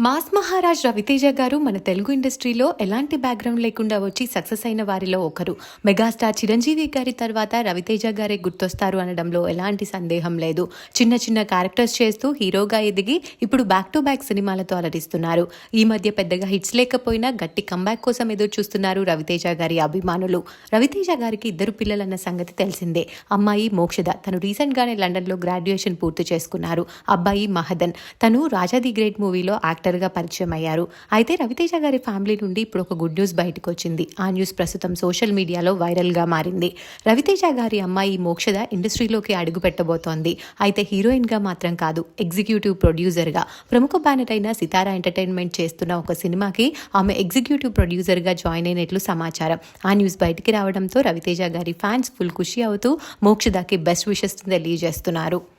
Mass Maharaj Raviteja గారు మన తెలుగు ఇండస్ట్రీలో ఎలాంటి బ్యాక్గ్రౌండ్ లేకుండా వచ్చి సక్సెస్ అయిన వారిలో ఒకరు. మెగాస్టార్ చిరంజీవి గారి తర్వాత రవితేజ గారే గుర్తొస్తారు అనడంలో ఎలాంటి సందేహం లేదు. చిన్న చిన్న క్యారెక్టర్స్ చేస్తూ హీరోగా ఎదిగి ఇప్పుడు బ్యాక్ టు బ్యాక్ సినిమాలతో అలరిస్తున్నారు. ఈ మధ్య పెద్దగా హిట్స్ లేకపోయినా గట్టి కంబ్యాక్ కోసం ఎదురు చూస్తున్నారు రవితేజ గారి అభిమానులు. రవితేజ గారికి ఇద్దరు పిల్లలన్న సంగతి తెలిసిందే. అమ్మాయి మోక్షద తను రీసెంట్ గానే లండన్లో గ్రాడ్యుయేషన్ పూర్తి చేసుకున్నారు. అబ్బాయి మహదన్ తను రాజాది గ్రేట్ మూవీలో యాక్టర్ గా పరిచయం అయ్యారు అయితే రవితేజ గారి ఫ్యామిలీ నుండి ఇప్పుడు ఒక గుడ్ న్యూస్ బయటకు వచ్చింది ఆ న్యూస్ ప్రస్తుతం సోషల్ మీడియాలో వైరల్గా మారింది. రవితేజ గారి అమ్మాయి మోక్షద ఇండస్ట్రీలోకి అడుగు పెట్టబోతోంది అయితే హీరోయిన్గా మాత్రం కాదు ఎగ్జిక్యూటివ్ ప్రొడ్యూసర్గా. ప్రముఖ బ్యానర్ అయిన సితారా ఎంటర్టైన్మెంట్ చేస్తున్న ఒక సినిమాకి ఆమె ఎగ్జిక్యూటివ్ ప్రొడ్యూసర్గా జాయిన్ అయినట్లు సమాచారం. ఆ న్యూస్ బయటికి రావడంతో రవితేజ గారి ఫ్యాన్స్ ఫుల్ ఖుషి అవుతూ మోక్షదాకి బెస్ట్ విషెస్ తెలియజేస్తున్నారు.